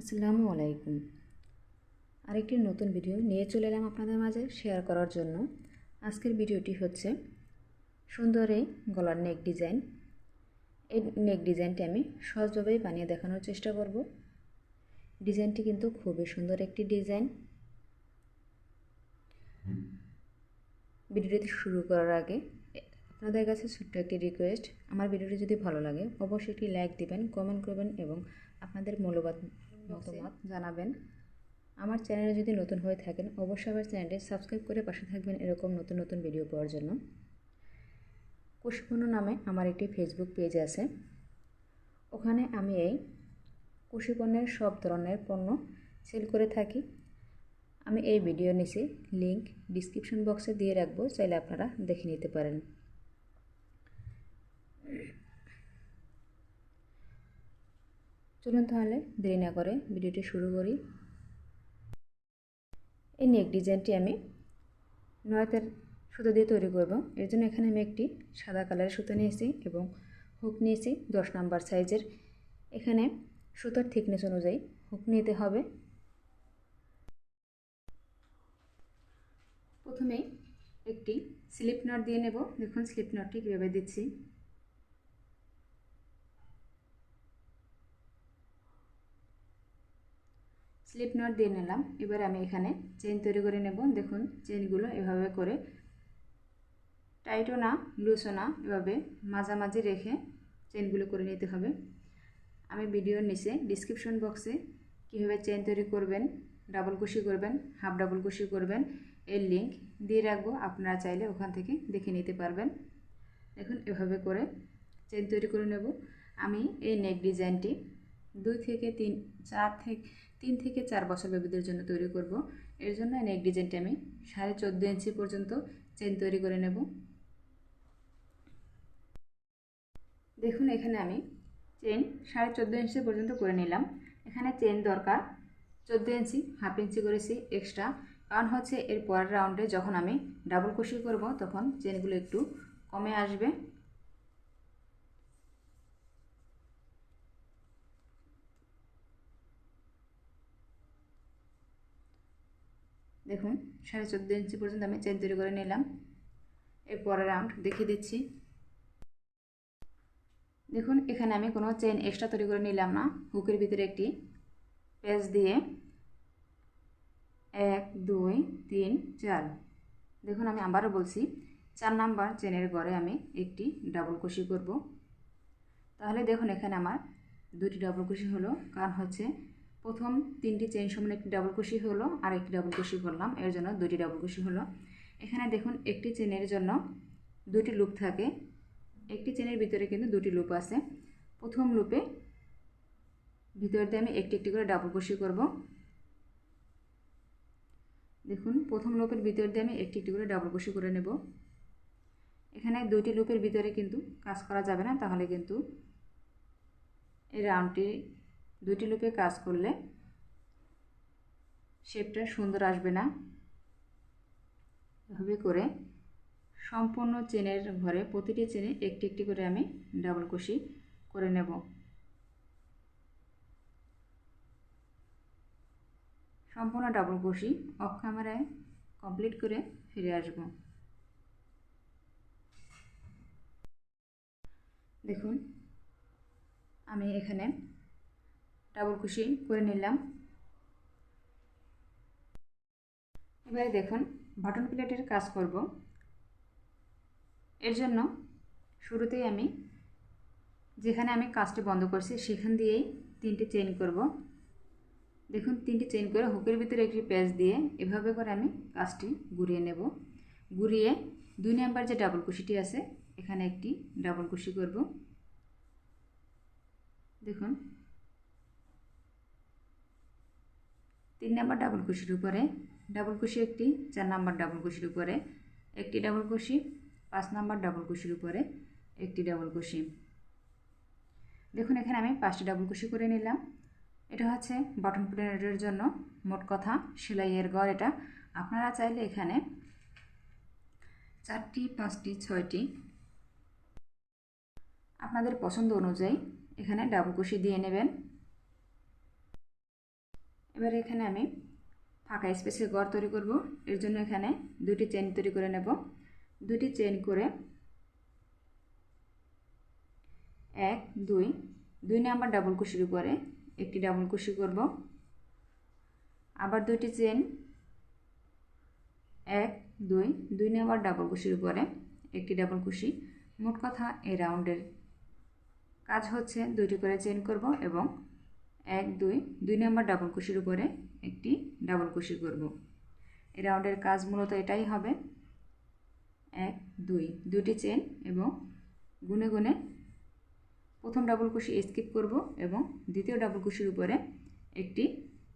আসসালামু আলাইকুম। আরেকটি নতুন ভিডিও নিয়ে চলে এলাম আপনাদের মাঝে শেয়ার করার জন্য। আজকের ভিডিওটি হচ্ছে সুন্দর এই গলার নেক ডিজাইন। এই নেক ডিজাইনটি আমি সহজভাবেই বানিয়ে দেখানোর চেষ্টা করব। ডিজাইনটি কিন্তু খুবই সুন্দর একটি ডিজাইন। ভিডিওটি শুরু করার আগে আপনাদের কাছে ছোট্ট একটি রিকোয়েস্ট, আমার ভিডিওটি যদি ভালো লাগে অবশ্যই একটি লাইক দিবেন, কমেন্ট করবেন এবং আপনাদের মূল্যবান মতামত জানাবেন। আমার চ্যানেলে যদি নতুন হয়ে থাকেন, অবশ্যই আমার চ্যানেলটি সাবস্ক্রাইব করে পাশে থাকবেন এরকম নতুন নতুন ভিডিও পাওয়ার জন্য। কুশিপণ্য নামে আমার একটি ফেসবুক পেজ আছে। ওখানে আমি এই কুশিপণ্যের সব ধরনের পণ্য সেল করে থাকি। আমি এই ভিডিও নিচে লিংক ডিসক্রিপশন বক্সে দিয়ে রাখব, চাইলে আপনারা দেখে নিতে পারেন। চলুন তাহলে দেরি না করে ভিডিওটি শুরু করি। এই নেক ডিজাইনটি আমি নয়তের সুতো দিয়ে তৈরি করব। এর জন্য এখানে আমি একটি সাদা কালারের সুতো নিয়েছি এবং হুক নিয়েছি দশ নাম্বার সাইজের। এখানে সুতোর থিকনেস অনুযায়ী হুক নিতে হবে। প্রথমেই একটি স্লিপ নট দিয়ে নেব। দেখুন স্লিপ নটটি কীভাবে দিচ্ছি। স্লিপ নট দিয়ে নিলাম। এবার আমি এখানে চেন তৈরি করে নেব। দেখুন চেনগুলো এভাবে করে টাইটও না লুজও না, এভাবে মাঝামাঝি রেখে চেনগুলো করে নিতে হবে। আমি ভিডিওর নিচে ডিসক্রিপশন বক্সে কীভাবে চেন তৈরি করবেন ডাবল কুশি করবেন হাফ ডাবল কুশি করবেন, এর লিঙ্ক দিয়ে রাখব। আপনারা চাইলে ওখান থেকে দেখে নিতে পারবেন। দেখুন, এভাবে করে চেন তৈরি করে নেব। আমি এই নেক ডিজাইনটি দুই থেকে তিন, চার থেকে, তিন থেকে চার বছর বেবিদের জন্য তৈরি করব। এর জন্য নেক ডিজাইনটা আমি সাড়ে চোদ্দ ইঞ্চি পর্যন্ত চেন তৈরি করে নেব। দেখুন, এখানে আমি চেন সাড়ে চোদ্দ ইঞ্চি পর্যন্ত করে নিলাম। এখানে চেন দরকার চোদ্দ ইঞ্চি, হাফ ইঞ্চি করেছি এক্সট্রা। কারণ হচ্ছে এর পরের রাউন্ডে যখন আমি ডাবল কুশি করব, তখন চেনগুলো একটু কমে আসবে। দেখুন, সাড়ে চোদ্দ ইঞ্চি পর্যন্ত আমি চেন তৈরি করে নিলাম। এর পরের রাউন্ড দেখিয়ে দিচ্ছি। দেখুন, এখানে আমি কোনো চেন এক্সট্রা তৈরি করে নিলাম না। হুকের ভিতরে একটি পেজ দিয়ে এক, দুই, তিন, চার। দেখুন, আমি আবারও বলছি, চার নাম্বার চেনের গড়ে আমি একটি ডাবল কুশি করব। তাহলে দেখুন, এখানে আমার দুটি ডাবল কুশি হলো। কারণ হচ্ছে প্রথম তিনটি চেন সমান একটি ডাবল কুশি হলো আর একটি ডাবল কুশি করলাম, এর জন্য দুটি ডাবল কুশি হলো। এখানে দেখুন একটি চেনের জন্য দুটি লুপ থাকে, একটি চেনের ভিতরে কিন্তু দুটি লুপ আছে। প্রথম লুপে ভিতর দিয়ে আমি একটি একটি করে ডাবল কুশি করব। দেখুন প্রথম লুপের ভিতর দিয়ে আমি একটি একটি করে ডাবল কুশি করে নেব। এখানে দুটি লুপের ভিতরে কিন্তু কাজ করা যাবে না, তাহলে কিন্তু এই রাউন্ডটি দুটি লুপে কাজ করলে শেপটা সুন্দর আসবে না। এভাবে করে সম্পূর্ণ চেনের ঘরে প্রতিটি চেনে একটি একটি করে আমি ডাবল কুশি করে নেব। সম্পূর্ণ ডাবল কুশি অফ ক্যামেরায় কমপ্লিট করে ফিরে আসব। দেখুন, আমি এখানে ডাবল কুশি করে নিলাম এবারে দেখুন বাটন প্লেটের কাজ করব। এর জন্য শুরুতেই আমি যেখানে আমি কাজটি বন্ধ করছি, সেখান দিয়েই তিনটি চেইন করব। দেখুন, তিনটি চেইন করে হুকের ভিতরে একটি প্যাচ দিয়ে এভাবে করে আমি কাজটি ঘুরিয়ে নেব। ঘুরিয়ে দুই নাম্বার যে ডাবল কুশিটি আছে, এখানে একটি ডাবল কুশি করব। দেখুন তিন নাম্বার ডাবল কুশির উপরে, ডাবল কুশি একটি, চার নাম্বার ডাবল কুশির উপরে, একটি ডাবল কুশি, পাঁচ নাম্বার ডাবল কুশির উপরে, একটি ডাবল কুশি। দেখুন, এখানে আমি পাঁচটি ডাবল কুশি করে নিলাম। এটা হচ্ছে বটন প্লেটের জন্য মোট কথা সেলাইয়ের গড় এটা। আপনারা চাইলে এখানে চারটি, পাঁচটি, ছয়টি, আপনাদের পছন্দ অনুযায়ী এখানে ডাবল কুশি দিয়ে নেবেন। এবারে এখানে আমি ফাঁকা স্পেসে ঘর তৈরি করব। এর জন্য এখানে দুটি চেন তৈরি করে নেব। দুটি চেন করে এক, দুই দুই নাম্বার ডাবল কুশির উপরে একটি ডাবল কুশি করব। আবার দুইটি চেন এক, দুই দুই নাম্বার ডাবল কুশির উপরে একটি ডাবল কুশি মোট কথা এই রাউন্ডের কাজ হচ্ছে দুইটি করে চেন করব এবং এক, দুই দুই নম্বর ডাবল কুশির উপরে একটি ডাবল কুশি করব। এই রাউন্ডের কাজ মূলত এটাই হবে। এক, দুই দুটি চেন এবং গুনে গুনে প্রথম ডাবল কুশি স্কিপ করব এবং দ্বিতীয় ডাবল কুশির উপরে একটি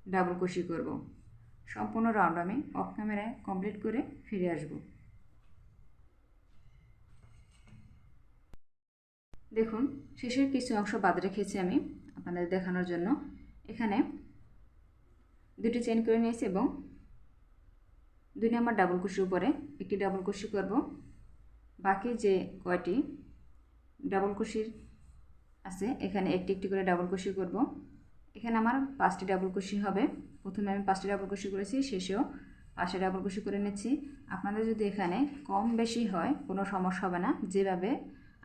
ডাবল কুশি করব। সম্পূর্ণ রাউন্ড আমি অফ ক্যামেরায় কমপ্লিট করে ফিরে আসব। দেখুন, শেষের কিছু অংশ বাদ রেখেছি আমি। আপনাদের দেখানোর জন্য। এখানে দুটি চেন করে নিয়েছি এবং দুই নম্বর ডাবল কুশির উপরে একটি ডাবল কুশি করব। বাকি যে কয়টি ডাবল কুশির আছে, এখানে একটি একটি করে ডাবল কুশি করব। এখানে আমার পাঁচটি ডাবল কুশি হবে। প্রথমে আমি পাঁচটি ডাবল কুশি করেছি, শেষেও পাঁচটি ডাবল কুশি করে নিচ্ছি। আপনাদের যদি এখানে কম বেশি হয়, কোনো সমস্যা হবে না। যেভাবে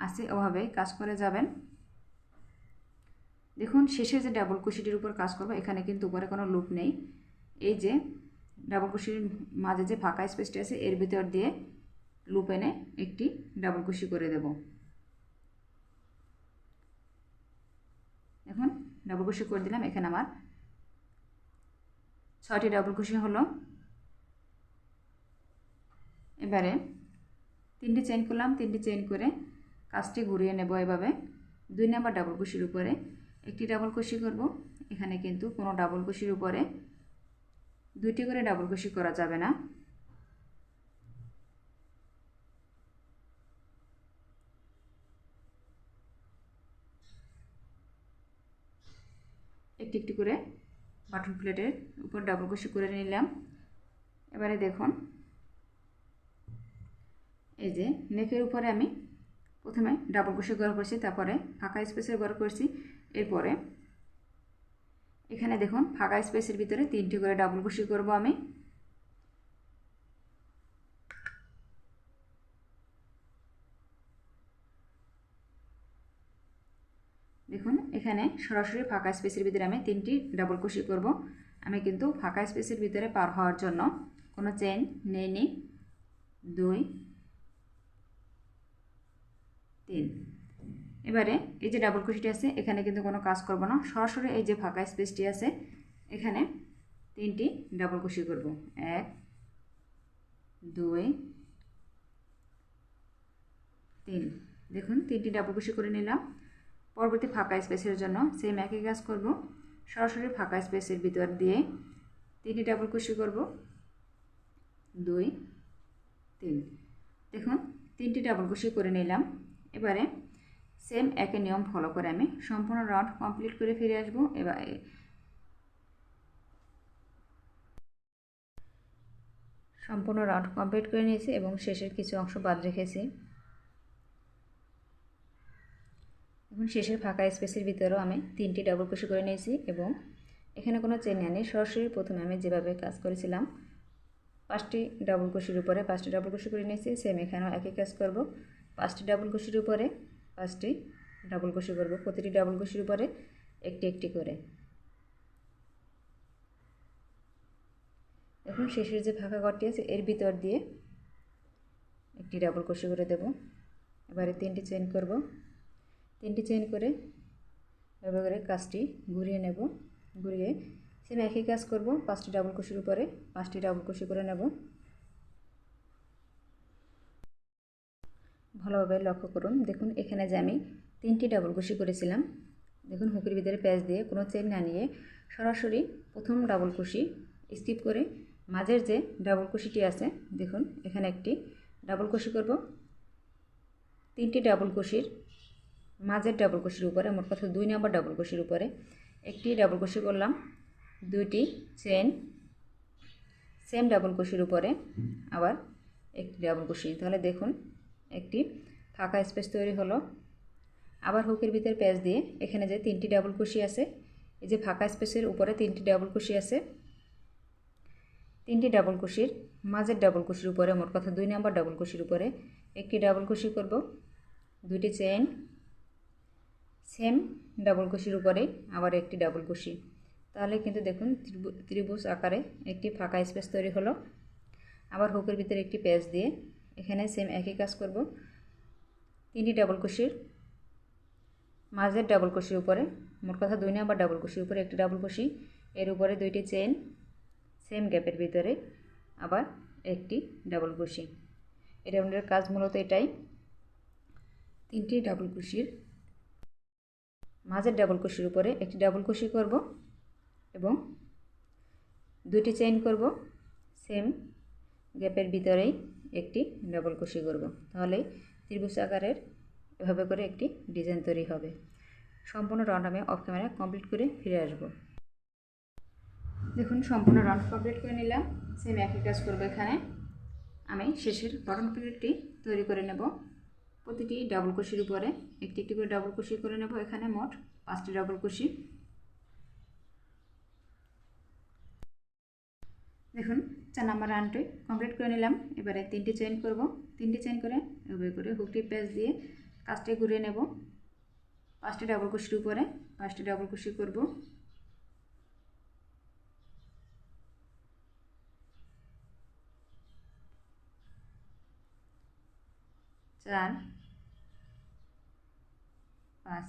আছে, ওভাবে কাজ করে যাবেন। দেখুন, শেষে যে ডাবল কুশিটির উপর কাজ করব, এখানে কিন্তু উপরে কোনো লুপ নেই। এই যে ডাবল কুশির মাঝে যে ফাঁকা স্পেসটি আছে, এর ভিতর দিয়ে লুপ এনে একটি ডাবল কুশি করে দেব। এখন ডাবল কুশি করে দিলাম, এখানে আমার ছয়টি ডাবল কুশি হলো। এবারে তিনটি চেন করলাম, তিনটি চেন করে কাজটি ঘুরিয়ে নেব এভাবে। দুই নাম্বার ডাবল কুশির উপরে। একটি ডাবল কুশি করব। এখানে কিন্তু কোনো ডাবল কুশির উপরে দুইটি করে ডাবল কুশি করা যাবে না। একটি একটি করে বাটন প্লেটের উপর ডাবল কুশি করে নিলাম। এবারে দেখুন, এই যে নেকের উপরে আমি প্রথমে ডাবল কুশি গড় করছি তারপরে ফাঁকা স্পেসের গড় করছি। এরপরে এখানে দেখুন, ফাঁকা স্পেসের ভিতরে তিনটি করে ডাবল কুশি করব আমি। দেখুন, এখানে সরাসরি ফাঁকা স্পেসের ভিতরে আমি তিনটি ডাবল কুশি করব। আমি কিন্তু ফাঁকা স্পেসের ভিতরে পার হওয়ার জন্য কোনো চেন নেইনি। দুই, তিন। এবারে এই যে ডাবল কুশিটি আছে, এখানে কিন্তু কোনো কাজ করব না। সরাসরি এই যে ফাঁকা স্পেসটি আছে, এখানে তিনটি ডাবল কুশি করব। এক, দুই, তিন। দেখুন, তিনটি ডাবল কুশি করে নিলাম। পরবর্তী ফাঁকা স্পেসের জন্য সেম একই কাজ করব। সরাসরি ফাঁকা স্পেসের ভিতর দিয়ে তিনটি ডাবল কুশি করব। দুই, তিন। দেখুন, তিনটি ডাবল কুশি করে নিলাম। এবারে সেম একই নিয়ম ফলো করে আমি সম্পূর্ণ রাউন্ড কমপ্লিট করে ফিরে আসব। এবার সম্পূর্ণ রাউন্ড কমপ্লিট করে নিয়েছি এবং শেষের কিছু অংশ বাদ রেখেছি। এখন শেষের ফাঁকা স্পেসের ভিতরেও আমি তিনটি ডাবল কুশি করে নিয়েছি এবং এখানে কোনো চেন নেই। সরাসরি প্রথমে আমি যেভাবে কাজ করেছিলাম, পাঁচটি ডাবল কুশির উপরে পাঁচটি ডাবল কুশি করে নিয়েছি। সেম এখানেও একই কাজ করব। পাঁচটি ডাবল কুশির উপরে পাঁচটি ডাবল কুশি করব। প্রতিটি ডাবল কুশির উপরে একটি একটি করে। এখন শেষের যে ফাঁকা ঘরটি আছে, এর ভিতর দিয়ে একটি ডাবল কুশি করে দেব। এবারে তিনটি চেন করব। তিনটি চেন করে এভাবে করে কাজটি ঘুরিয়ে নেব। ঘুরিয়ে সেম একই কাজ করব। পাঁচটি ডাবল কুশির উপরে পাঁচটি ডাবল কুশি করে নেব। ভালোভাবে লক্ষ্য করুন। দেখুন, এখানে যে আমি তিনটি ডাবল কুশি করেছিলাম। দেখুন, হুকির ভিতরে প্যাচ দিয়ে কোনো চেন না নিয়ে সরাসরি প্রথম ডাবল কুশি স্কিপ করে মাঝের যে ডাবল কুশিটি আছে, দেখুন, এখানে একটি ডাবল কুশি করব। তিনটি ডাবল কুশির মাঝের ডাবল কুশির উপরে, মোট কথা দুই নম্বর ডাবল কুশির উপরে একটি ডাবল কুশি করলাম। দুইটি চেন সেম ডাবল কুশির উপরে আবার একটি ডাবল কুশি তাহলে দেখুন একটি ফাঁকা স্পেস তৈরি হলো। আবার হুকের ভিতরে প্যাচ দিয়ে এখানে যে তিনটি ডাবল কুশি আছে, এই যে ফাঁকা স্পেসের উপরে তিনটি ডাবল কুশি আছে, তিনটি ডাবল কুশির মাঝের ডাবল কুশির উপরে, মোট কথা দুই নাম্বার ডাবল কুশির উপরে একটি ডাবল কুশি করব। দুইটি চেন সেম ডাবল কুশির উপরে আবার একটি ডাবল কুশি। তাহলে কিন্তু দেখুন ত্রিভুজ আকারে একটি ফাঁকা স্পেস তৈরি হলো। আবার হুকের ভিতরে একটি পেজ দিয়ে এখানে সেম একই কাজ করব। তিনটি ডাবল কুশির মাঝের ডাবল কুশির উপরে, মোট কথা দুই নাম্বার ডাবল কুশির উপরে একটি ডাবল কুশি এর উপরে দুইটি চেন সেম গ্যাপের ভিতরে আবার একটি ডাবল কুশি এই রাউন্ডের কাজ মূলত এটাই। তিনটি ডাবল কুশির মাঝের ডাবল কুশির উপরে একটি ডাবল কুশি করব এবং দুটি চেইন করব সেম গ্যাপের ভিতরেই একটি ডাবল কুশি করব। তাহলে ত্রিভুজ আকারের এভাবে করে একটি ডিজাইন তৈরি হবে। সম্পূর্ণ রাউন্ড আমি অফ ক্যামেরা কমপ্লিট করে ফিরে আসব। দেখুন, সম্পূর্ণ রাউন্ড কমপ্লিট করে নিলাম। সেম একই কাজ করব এখানে। আমি শেষের বটন প্লেটটি তৈরি করে নেব। প্রতিটি ডাবল কুশির উপরে একটি একটি করে ডাবল কুশি করে নেব এখানে মোট পাঁচটি ডাবল কুশি দেখুন চার নাম্বার রানটি কমপ্লিট করে নিলাম। এবারে তিনটি চেইন করব। তিনটি চেইন করে এভাবে করে হুকটি পেঁচ দিয়ে কাজটি ঘুরিয়ে নেব। পাঁচটি ডাবল কুশির উপরে। পাঁচটি ডাবল কুশি করব। চার, পাঁচ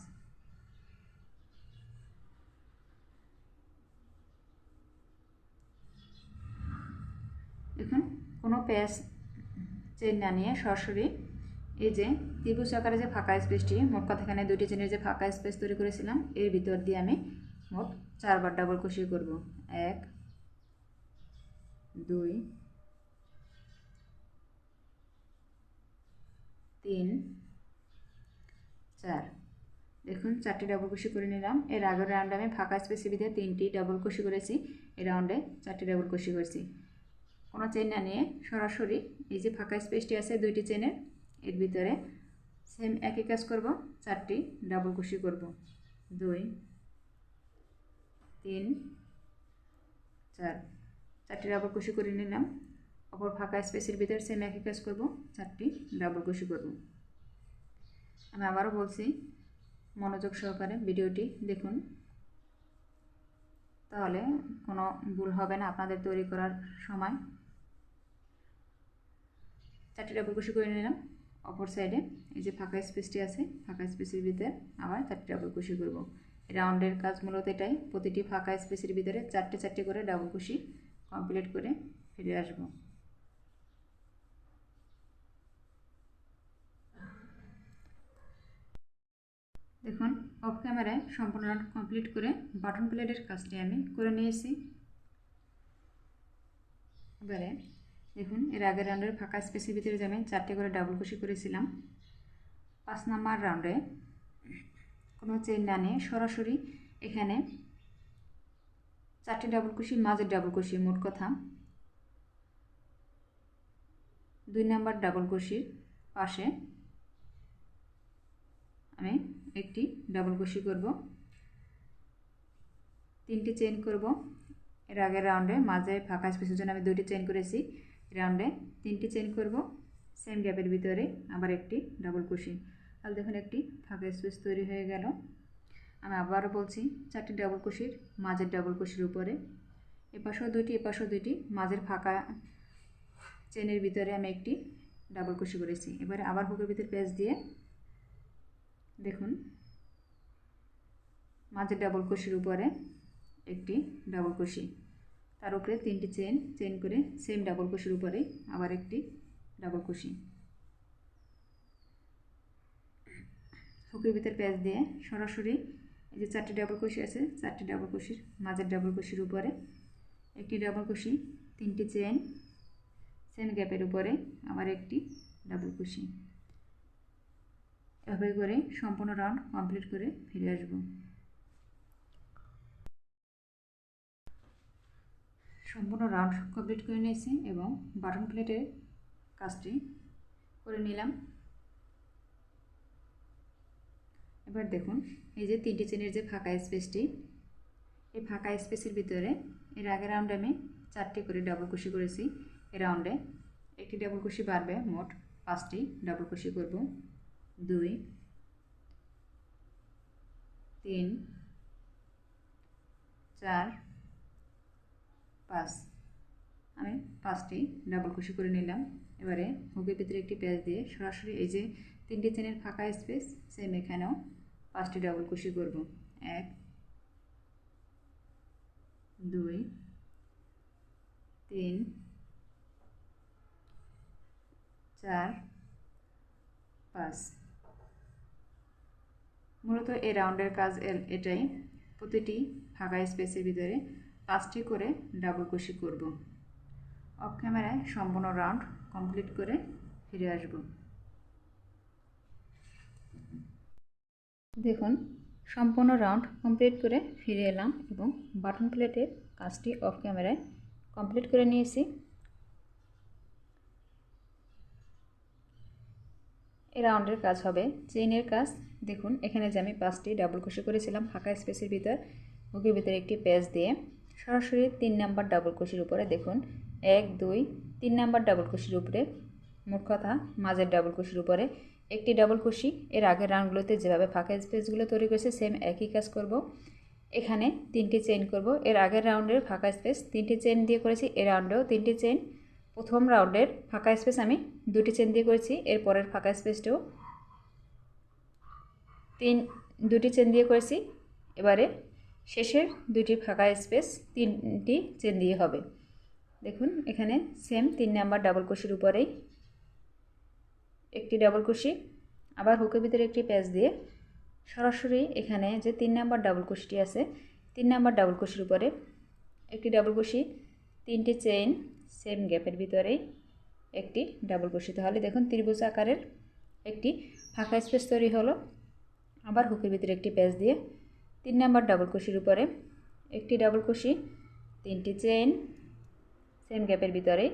দেখুন, কোনো পেঁয়াজ চেন না নিয়ে সরাসরি এই যে ত্রিভুজ আকারে যে ফাঁকা স্পেসটি, মোট কথা এখানে দুটি চেনের যে ফাঁকা স্পেস তৈরি করেছিলাম, এর ভিতর দিয়ে আমি মোট চারবার ডাবল কুশি করব। এক, দুই, তিন, চার। দেখুন, চারটি ডাবল কুশি করে নিলাম। এর আগের রাউন্ডে আমি ফাঁকা স্পেসের ভিতরে তিনটি ডাবল কুশি করেছি। এই রাউন্ডে চারটি ডাবল কুশি করেছি। কোনো চেন না নিয়ে সরাসরি এই যে ফাঁকা স্পেসটি আছে দুইটি চেনের এর ভিতরে সেম একই কাজ করব, চারটি ডাবল কুশি করব। দুই, তিন, চার। চারটি ডাবল কুশি করে নিলাম। অপর ফাঁকা স্পেসের ভিতরে সেম একই কাজ করব, চারটি ডাবল কুশি করব। আমি আবারও বলছি, মনোযোগ সহকারে ভিডিওটি দেখুন। তাহলে কোনো ভুল হবে না আপনাদের তৈরি করার সময়। চারটি ডাবল কুশি করে নিলাম, অপর সাইডে এই যে ফাঁকা স্পেসটি আছে, ফাঁকা স্পেসের ভিতরে আবার চারটি ডাবল কুশি করব। রাউন্ডের কাজ মূলত এটাই, প্রতিটি ফাঁকা স্পেসের ভিতরে চারটে চারটে করে ডাবল কুশি কমপ্লিট করে ফিরে আসব। দেখুন অফ ক্যামেরায় সম্পূর্ণ কমপ্লিট করে বাটন প্লেটের কাজটি আমি করে নিয়েছি। এবারে দেখুন, এর আগের রাউন্ডের ফাঁকা স্পেসের ভিতরে আমি চারটে করে ডাবল কুশি করেছিলাম, পাঁচ নাম্বার রাউন্ডে কোনো চেন না নিয়ে সরাসরি এখানে চারটে ডাবল কুশি মাঝের ডাবল কুশি মোট কথা। দুই নাম্বার ডাবল কুশির পাশে আমি একটি ডাবল কুশি করব। তিনটি চেন করব। এর আগের রাউন্ডে মাঝে ফাঁকা স্পেসের জন্য আমি দুইটি চেন করেছি। রাউন্ডে তিনটি চেন করব। সেম গ্যাপের ভিতরে আবার একটি ডাবল কুশি তাহলে দেখুন একটি ফাঁকা স্পেস তৈরি হয়ে গেল। আমি আবারও বলছি, চারটি ডাবল কুশির মাঝের ডাবল কুশির উপরে। এপাশেও দুইটি এপাশেও দুইটি, মাঝের ফাঁকা চেনের ভিতরে আমি একটি ডাবল কুশি করেছি। এবারে আবার হুকের ভিতরে পেঁচ দিয়ে দেখুন, মাঝের ডাবল কুশির উপরে একটি ডাবল কুশি তার উপরে তিনটি চেন চেন করে সেম ডাবল কুশির উপরে আবার একটি ডাবল কুশি হুকের ভিতরে প্যাচ দিয়ে সরাসরি এই যে চারটি ডাবল কুশি আছে, চারটি ডাবল কুশির মাঝের ডাবল কুশির উপরে একটি ডাবল কুশি তিনটি চেন সেম গ্যাপের উপরে আবার একটি ডাবল কুশি এভাবে করে সম্পূর্ণ রাউন্ড কমপ্লিট করে ফিরে আসব। সম্পূর্ণ রাউন্ড কমপ্লিট করে নিয়েছি এবং বাটন প্লেটের কাজটি করে নিলাম। এবার দেখুন, এই যে তিনটি চেনের যে ফাঁকা স্পেসটি, এই ফাঁকা স্পেসের ভিতরে এর আগের রাউন্ডে আমি চারটি করে ডাবল কুশি করেছি। এই রাউন্ডে একটি ডাবল কুশি বাড়বে, মোট পাঁচটি ডাবল কুশি করব। দুই, তিন, চার পাঁচ আমি পাঁচটি ডাবল কুশি করে নিলাম। এবারে হুকের ভিতরে একটি পেঁয়াজ দিয়ে সরাসরি এই যে তিনটি চেনের ফাঁকা স্পেস সেম এখানেও পাঁচটি ডাবল কুশি করব। এক, দুই, তিন, চার, পাঁচ। মূলত এই রাউন্ডের কাজ এটাই। প্রতিটি ফাঁকা স্পেসের ভিতরে পাঁচটি করে ডাবল কুশি করব। অফ ক্যামেরায় সম্পূর্ণ রাউন্ড কমপ্লিট করে ফিরে আসব। দেখুন, সম্পূর্ণ রাউন্ড কমপ্লিট করে ফিরে এলাম এবং বাটন প্লেটের কাজটি অফ ক্যামেরায় কমপ্লিট করে নিয়েছি। এই রাউন্ডের কাজ হবে। চেইনের কাজ, দেখুন, এখানে যে আমি পাঁচটি ডাবল কুশি করেছিলাম, ফাঁকা স্পেসের ভিতর, বুকের ভিতরে একটি পেজ দিয়ে। সরাসরি তিন নাম্বার ডাবল কুশির উপরে দেখুন। এক, দুই, তিন নাম্বার ডাবল কুশির উপরে, মোট কথা মাঝের ডাবল কুশির উপরে। একটি ডাবল কুশি এর আগের রাউন্ডগুলোতে যেভাবে ফাঁকা স্পেসগুলো তৈরি করেছে সেম একই কাজ করব। এখানে তিনটি চেইন করব। এর আগের রাউন্ডের ফাঁকা স্পেস তিনটি চেইন দিয়ে করেছি। এ রাউন্ডেও তিনটি চেইন প্রথম রাউন্ডের ফাঁকা স্পেস আমি দুটি চেন দিয়ে করেছি। এর পরের ফাঁকা স্পেসটাও তিন, দুটি চেন দিয়ে করেছি। এবারে শেষের দুটি ফাঁকা স্পেস, তিনটি চেন দিয়ে হবে। দেখুন, এখানে সেম তিন নাম্বার ডাবল কুশির উপরেই একটি ডাবল কুশি আবার হুকের ভিতরে একটি প্যাচ দিয়ে সরাসরি এখানে যে তিন নাম্বার ডাবল কুশিটি আছে, তিন নাম্বার ডাবল কুশির উপরে একটি ডাবল কুশি তিনটি চেইন সেম গ্যাপের ভিতরেই একটি ডাবল কুশি তাহলে দেখুন, ত্রিভুজ আকারের একটি ফাঁকা স্পেস তৈরি হলো। আবার হুকের ভিতরে একটি প্যাচ দিয়ে তিন নাম্বার ডাবল কুশির উপরে। একটি ডাবল কুশি তিনটি চেইন সেম গ্যাপের ভিতরে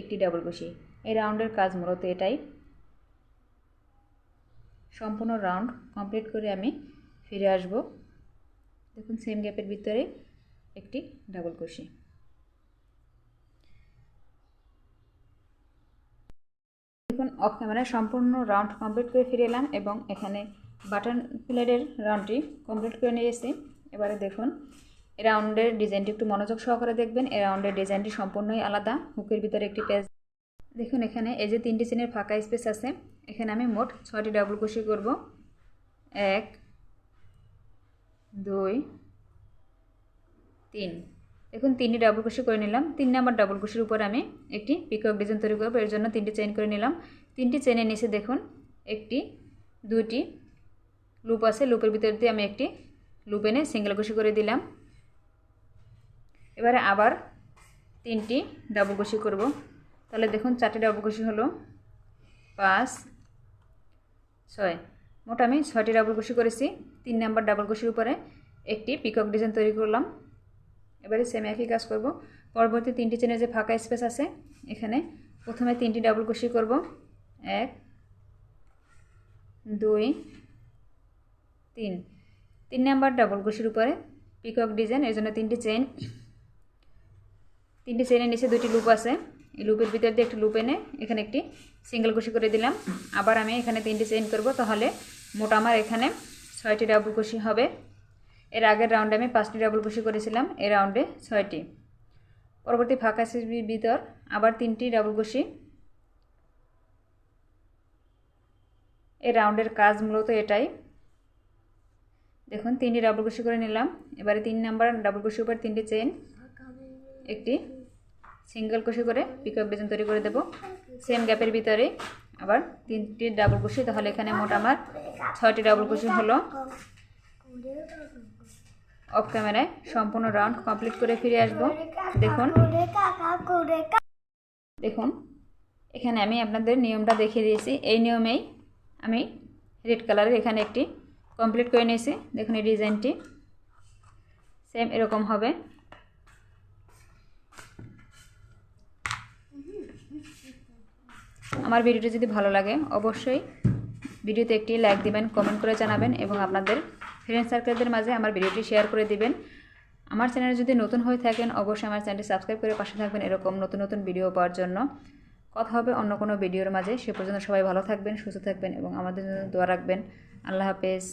একটি ডাবল কুশি এই রাউন্ডের কাজ মূলত এটাই। সম্পূর্ণ রাউন্ড কমপ্লিট করে আমি ফিরে আসব। দেখুন সেম গ্যাপের ভিতরে একটি ডাবল কুশি দেখুন অফ ক্যামেরায় সম্পূর্ণ রাউন্ড কমপ্লিট করে ফিরে এলাম এবং এখানে বাটন প্লেটের রাউন্ডটি কমপ্লিট করে নিয়ে এসেছি এবারে দেখুন এই রাউন্ডের ডিজাইনটি একটু মনোযোগ সহকারে দেখবেন। এই রাউন্ডের ডিজাইনটি সম্পূর্ণই আলাদা হুকের ভিতরে একটি পেজ। দেখুন এখানে, এই যে তিনটি চেনের ফাঁকা স্পেস আছে, এখানে আমি মোট ছয়টি ডাবল কুশি করব। এক, দুই, তিন। দেখুন, তিনটি ডাবল কুশি করে নিলাম। তিন নাম্বার ডাবল কুশির উপর আমি একটি পিকক ডিজাইন তৈরি করব। এর জন্য তিনটি চেইন করে নিলাম। তিনটি চেনের নিচে দেখুন, একটি দুটি লুপ আছে, লুপের ভিতর দিয়ে আমি একটি লুপ এনে সিঙ্গেল কুশি করে দিলাম। এবারে আবার তিনটি ডাবল কুশি করব। তাহলে দেখুন, চারটি ডাবল কুশি হলো পাঁচ, ছয়। মোট আমি ছয়টি ডাবল কুশি করেছি। তিন নাম্বার ডাবল কুশির উপরে একটি পিকক ডিজাইন তৈরি করলাম। এবারে সেম একই কাজ করব। পরবর্তী তিনটি চেনের যে ফাঁকা স্পেস আছে, এখানে প্রথমে তিনটি ডাবল কুশি করব। এক, দুই তিন। তিন নাম্বার ডাবল কুশির উপরে পিকক ডিজাইন এর জন্য তিনটি চেন তিনটি চেনের নিচে দুটি লুপ আছে। এই লুপের ভিতর দিয়ে একটি লুপ এনে এখানে একটি সিঙ্গেল কুশি করে দিলাম। আবার আমি এখানে তিনটি চেইন করব, তাহলে মোট আমার এখানে ছয়টি ডাবল কুশি হবে। এর আগের রাউন্ডে আমি পাঁচটি ডাবল কুশি করেছিলাম, এই রাউন্ডে ছয়টি। পরবর্তী ফাঁকা সিবির ভিতর আবার তিনটি ডাবল কুশি এই রাউন্ডের কাজ মূলত এটাই। দেখুন, তিনটি ডাবল কুশি করে নিলাম। এবারে তিন নাম্বার ডাবল কুশির উপর তিনটি চেন একটি সিঙ্গেল কুশি করে পিকক ডিজাইন তৈরি করে দেব। সেম গ্যাপের ভিতরে আবার তিনটি ডাবল কুশি তাহলে এখানে মোট আমার ছয়টি ডাবল কুশি হলো। অফ ক্যামেরায় সম্পূর্ণ রাউন্ড কমপ্লিট করে ফিরে আসব। দেখুন। দেখুন, এখানে আমি আপনাদের নিয়মটা দেখিয়ে দিয়েছি। এই নিয়মেই আমি রেড কালারের এখানে একটি কমপ্লিট করে নিয়েছি। দেখুন এই ডিজাইনটি। সেম এরকম হবে। আমার ভিডিওটি যদি ভালো লাগে, অবশ্যই ভিডিওতে একটি লাইক দিবেন কমেন্ট করে জানাবেন এবং আপনাদের ফ্রেন্ড সার্কেলদের মাঝে আমার ভিডিওটি শেয়ার করে দিবেন। আমার চ্যানেলে যদি নতুন হয়ে থাকেন, অবশ্যই আমার চ্যানেলটি সাবস্ক্রাইব করে পাশে থাকবেন এরকম নতুন নতুন ভিডিও পাওয়ার জন্য। কথা হবে অন্য কোনো ভিডিওর মাঝে। সে পর্যন্ত সবাই ভালো থাকবেন, সুস্থ থাকবেন এবং আমাদের জন্য দোয়া রাখবেন। আল্লাহ হাফেজ।